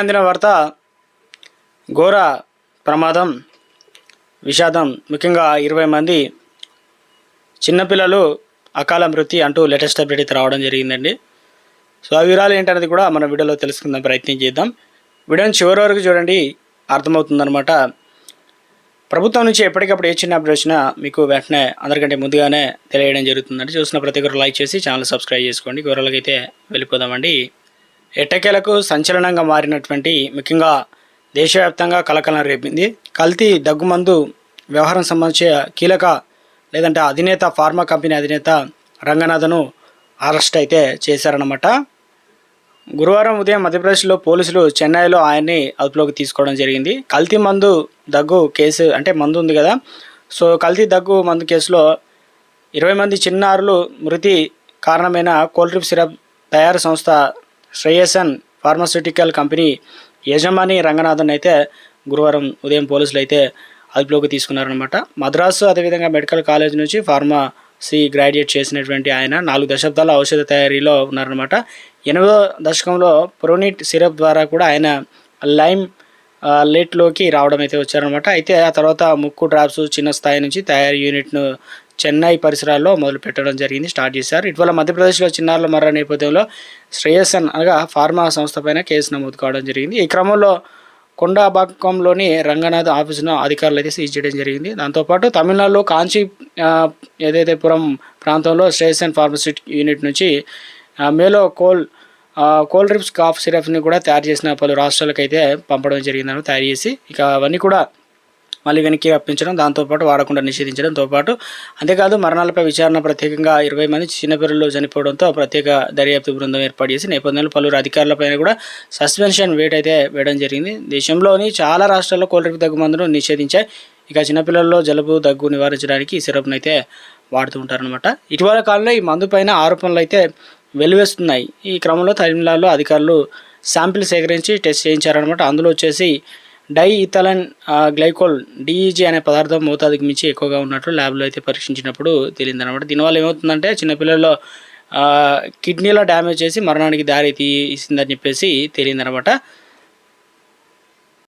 అందిన వార్త ఘోర ప్రమాదం విషాదం ముఖ్యంగా ఇరవై మంది చిన్నపిల్లలు అకాల మృతి అంటూ లేటెస్ట్ అప్డేట్ అయితే రావడం జరిగిందండి. సో ఆ వివరాలు ఏంటనేది కూడా మన వీడియోలో తెలుసుకుందాం ప్రయత్నం చేద్దాం. వీడియోని చివరి వరకు చూడండి అర్థమవుతుందన్నమాట. ప్రభుత్వం నుంచి ఎప్పటికప్పుడు ఏ చిన్న అప్డేట్ వచ్చినా మీకు వెంటనే అందరికంటే ముందుగానే తెలియడం జరుగుతుందండి. చూసిన ప్రతి ఒక్కరు లైక్ చేసి ఛానల్ సబ్స్క్రైబ్ చేసుకోండి. వివరాలకి అయితే వెళ్ళిపోదామండి. ఎట్టకేలకు సంచలనంగా మారినటువంటి ముఖ్యంగా దేశవ్యాప్తంగా కలకలం రేపింది. కల్తీ దగ్గుమందు వ్యవహారం సంబంధించి కీలక లేదంటే అధినేత ఫార్మా కంపెనీ అధినేత రంగనాథను అరెస్ట్ అయితే చేశారనమాట గురువారం ఉదయం మధ్యప్రదేశ్లో పోలీసులు చెన్నైలో ఆయన్ని అదుపులోకి తీసుకోవడం జరిగింది. కల్తీ మందు దగ్గు కేసు అంటే మందు ఉంది కదా. సో కల్తీ దగ్గు మందు కేసులో ఇరవై మంది చిన్నారులు మృతి కారణమైన కోల్డ్రిప్ సిరప్ తయారు సంస్థ శ్రేయసన్ ఫార్మాస్యూటికల్ కంపెనీ యజమాని రంగనాథన్ అయితే గురువారం ఉదయం పోలీసులు అయితే అదుపులోకి తీసుకున్నారనమాట మద్రాసు అదేవిధంగా మెడికల్ కాలేజ్ నుంచి ఫార్మసీ గ్రాడ్యుయేట్ చేసినటువంటి ఆయన నాలుగు దశాబ్దాల ఔషధ తయారీలో ఉన్నారనమాట ఎనిమిదో దశకంలో ప్రోనిట్ సిరప్ ద్వారా కూడా ఆయన లైమ్ లేట్లోకి రావడం అయితే వచ్చారనమాట అయితే ఆ తర్వాత ముక్కు డ్రాప్స్ చిన్న స్థాయి నుంచి తయారీ యూనిట్ను చెన్నై పరిసరాల్లో మొదలు పెట్టడం జరిగింది స్టార్ట్ చేశారు. ఇటీవల మధ్యప్రదేశ్లో చిన్నారుల మరణ నేపథ్యంలో శ్రేయసన్ అనగా ఫార్మా సంస్థపైన కేసు నమోదు కావడం జరిగింది. ఈ క్రమంలో కొండాబాకంలోని రంగనాథ్ ఆఫీసును అధికారులు అయితే సీజ్ చేయడం జరిగింది. దాంతోపాటు తమిళనాడులో కాంచీ ఏదైతే పురం ప్రాంతంలో శ్రేయసన్ ఫార్మసిటీ యూనిట్ నుంచి మేలో కోల్ కోల్ కోల్డ్ డ్రిప్స్ కాఫ్ సిరప్ని కూడా తయారు చేసిన పలు రాష్ట్రాలకు అయితే పంపడం జరిగిందని తయారు చేసి. ఇక అవన్నీ కూడా మళ్ళీ వెనక్కి రప్పించడం దాంతోపాటు వాడకుండా నిషేధించడంతో పాటు అంతేకాదు మరణాలపై విచారణ ప్రత్యేకంగా ఇరవై మంది చిన్నపిల్లలు చనిపోవడంతో ప్రత్యేక దర్యాప్తు బృందం ఏర్పాటు చేసి నేపథ్యంలో పలువురు అధికారులపైన కూడా సస్పెన్షన్ వేట్ అయితే వేయడం జరిగింది. దేశంలోని చాలా రాష్ట్రాల్లో కోల్డ్ దగ్గు మందును నిషేధించాయి. ఇక చిన్నపిల్లల్లో జలుబు దగ్గు నివారించడానికి ఈ సిరప్ను అయితే వాడుతూ ఉంటారనమాట ఇటీవల కాలంలో ఈ మందు పైన ఆరోపణలు అయితే వెలువెస్తున్నాయి. ఈ క్రమంలో తమిళనాడులో అధికారులు శాంపిల్ సేకరించి టెస్ట్ చేయించారనమాట అందులో వచ్చేసి డై ఇథలన్ గ్లైకోల్ డిఈజీ అనే పదార్థం మోతాదుకి మించి ఎక్కువగా ఉన్నట్లు ల్యాబ్లో అయితే పరీక్షించినప్పుడు తేలింది అనమాట దీనివల్ల ఏమవుతుందంటే చిన్నపిల్లల్లో కిడ్నీలో డ్యామేజ్ చేసి మరణానికి దారి తీసిందని చెప్పేసి తెలియదనమాట